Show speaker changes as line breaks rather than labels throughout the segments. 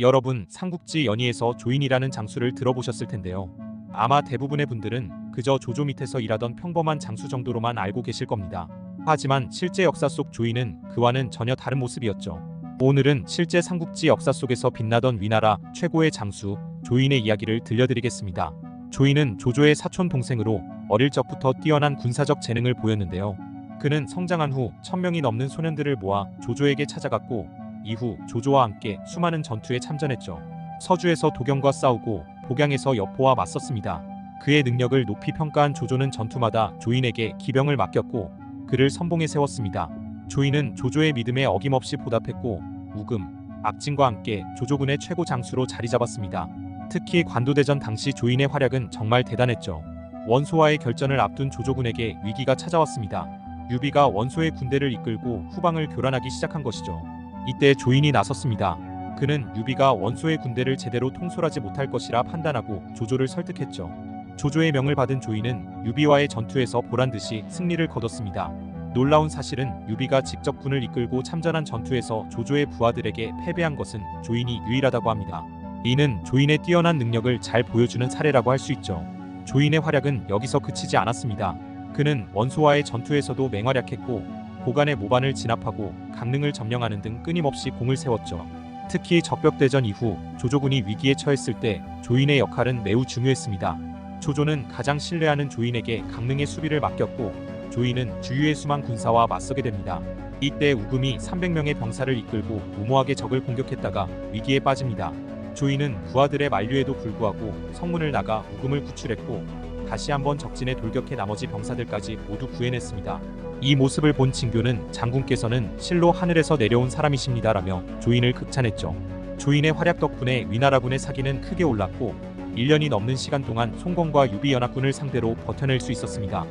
여러분 삼국지 연의에서 조인이라는 장수를 들어보셨을 텐데요. 아마 대부분의 분들은 그저 조조 밑에서 일하던 평범한 장수 정도로만 알고 계실 겁니다. 하지만 실제 역사 속 조인은 그와는 전혀 다른 모습이었죠. 오늘은 실제 삼국지 역사 속에서 빛나던 위나라 최고의 장수 조인의 이야기를 들려드리겠습니다. 조인은 조조의 사촌 동생으로 어릴 적부터 뛰어난 군사적 재능을 보였는데요. 그는 성장한 후 천명이 넘는 소년들을 모아 조조에게 찾아갔고 이후 조조와 함께 수많은 전투에 참전했죠. 서주에서 도경과 싸우고 복양에서 여포와 맞섰습니다. 그의 능력을 높이 평가한 조조는 전투마다 조인에게 기병을 맡겼고 그를 선봉에 세웠습니다. 조인은 조조의 믿음에 어김없이 보답했고 우금, 악진과 함께 조조군의 최고 장수로 자리 잡았습니다. 특히 관도대전 당시 조인의 활약은 정말 대단했죠. 원소와의 결전을 앞둔 조조군에게 위기가 찾아왔습니다. 유비가 원소의 군대를 이끌고 후방을 교란하기 시작한 것이죠. 이때 조인이 나섰습니다. 그는 유비가 원소의 군대를 제대로 통솔하지 못할 것이라 판단하고 조조를 설득했죠. 조조의 명을 받은 조인은 유비와의 전투에서 보란 듯이 승리를 거뒀습니다. 놀라운 사실은 유비가 직접 군을 이끌고 참전한 전투에서 조조의 부하들에게 패배한 것은 조인이 유일하다고 합니다. 이는 조인의 뛰어난 능력을 잘 보여주는 사례라고 할 수 있죠. 조인의 활약은 여기서 그치지 않았습니다. 그는 원소와의 전투에서도 맹활약했고 고간의 모반을 진압하고 강릉을 점령하는 등 끊임없이 공을 세웠죠. 특히 적벽대전 이후 조조군이 위기에 처했을 때 조인의 역할은 매우 중요했습니다. 조조는 가장 신뢰하는 조인에게 강릉의 수비를 맡겼고 조인은 주유의 수만 군사와 맞서게 됩니다. 이때 우금이 300명의 병사를 이끌고 무모하게 적을 공격했다가 위기에 빠집니다. 조인은 부하들의 만류에도 불구하고 성문을 나가 우금을 구출했고 다시 한번 적진에 돌격해 나머지 병사들까지 모두 구해냈습니다. 이 모습을 본 진교는 장군께서는 실로 하늘에서 내려온 사람이십니다라며 조인을 극찬했죠. 조인의 활약 덕분에 위나라군의 사기는 크게 올랐고 1년이 넘는 시간 동안 송건과 유비 연합군을 상대로 버텨낼 수 있었습니다.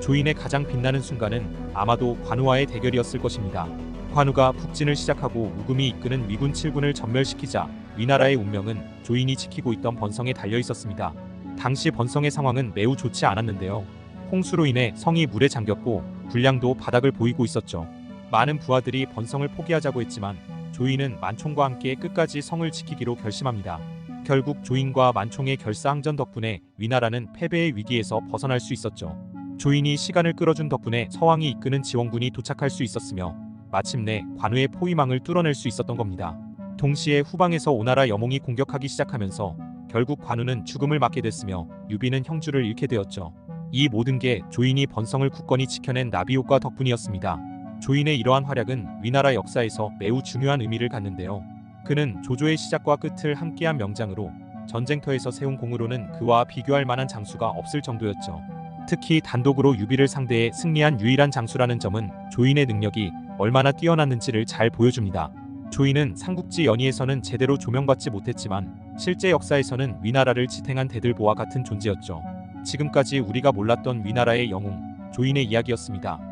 조인의 가장 빛나는 순간은 아마도 관우와의 대결이었을 것입니다. 관우가 북진을 시작하고 우금이 이끄는 위군 7군을 전멸시키자 위나라의 운명은 조인이 지키고 있던 번성에 달려 있었습니다. 당시 번성의 상황은 매우 좋지 않았는데요. 홍수로 인해 성이 물에 잠겼고 군량도 바닥을 보이고 있었죠. 많은 부하들이 번성을 포기하자고 했지만 조인은 만총과 함께 끝까지 성을 지키기로 결심합니다. 결국 조인과 만총의 결사항전 덕분에 위나라는 패배의 위기에서 벗어날 수 있었죠. 조인이 시간을 끌어준 덕분에 서왕이 이끄는 지원군이 도착할 수 있었으며 마침내 관우의 포위망을 뚫어낼 수 있었던 겁니다. 동시에 후방에서 오나라 여몽이 공격하기 시작하면서 결국 관우는 죽음을 맞게 됐으며 유비는 형주를 잃게 되었죠. 이 모든 게 조인이 번성을 굳건히 지켜낸 나비효과 덕분이었습니다. 조인의 이러한 활약은 위나라 역사에서 매우 중요한 의미를 갖는데요. 그는 조조의 시작과 끝을 함께한 명장으로 전쟁터에서 세운 공으로는 그와 비교할 만한 장수가 없을 정도였죠. 특히 단독으로 유비를 상대해 승리한 유일한 장수라는 점은 조인의 능력이 얼마나 뛰어났는지를 잘 보여줍니다. 조인은 삼국지 연의에서는 제대로 조명받지 못했지만 실제 역사에서는 위나라를 지탱한 대들보와 같은 존재였죠. 지금까지 우리가 몰랐던 위나라의 영웅 조인의 이야기였습니다.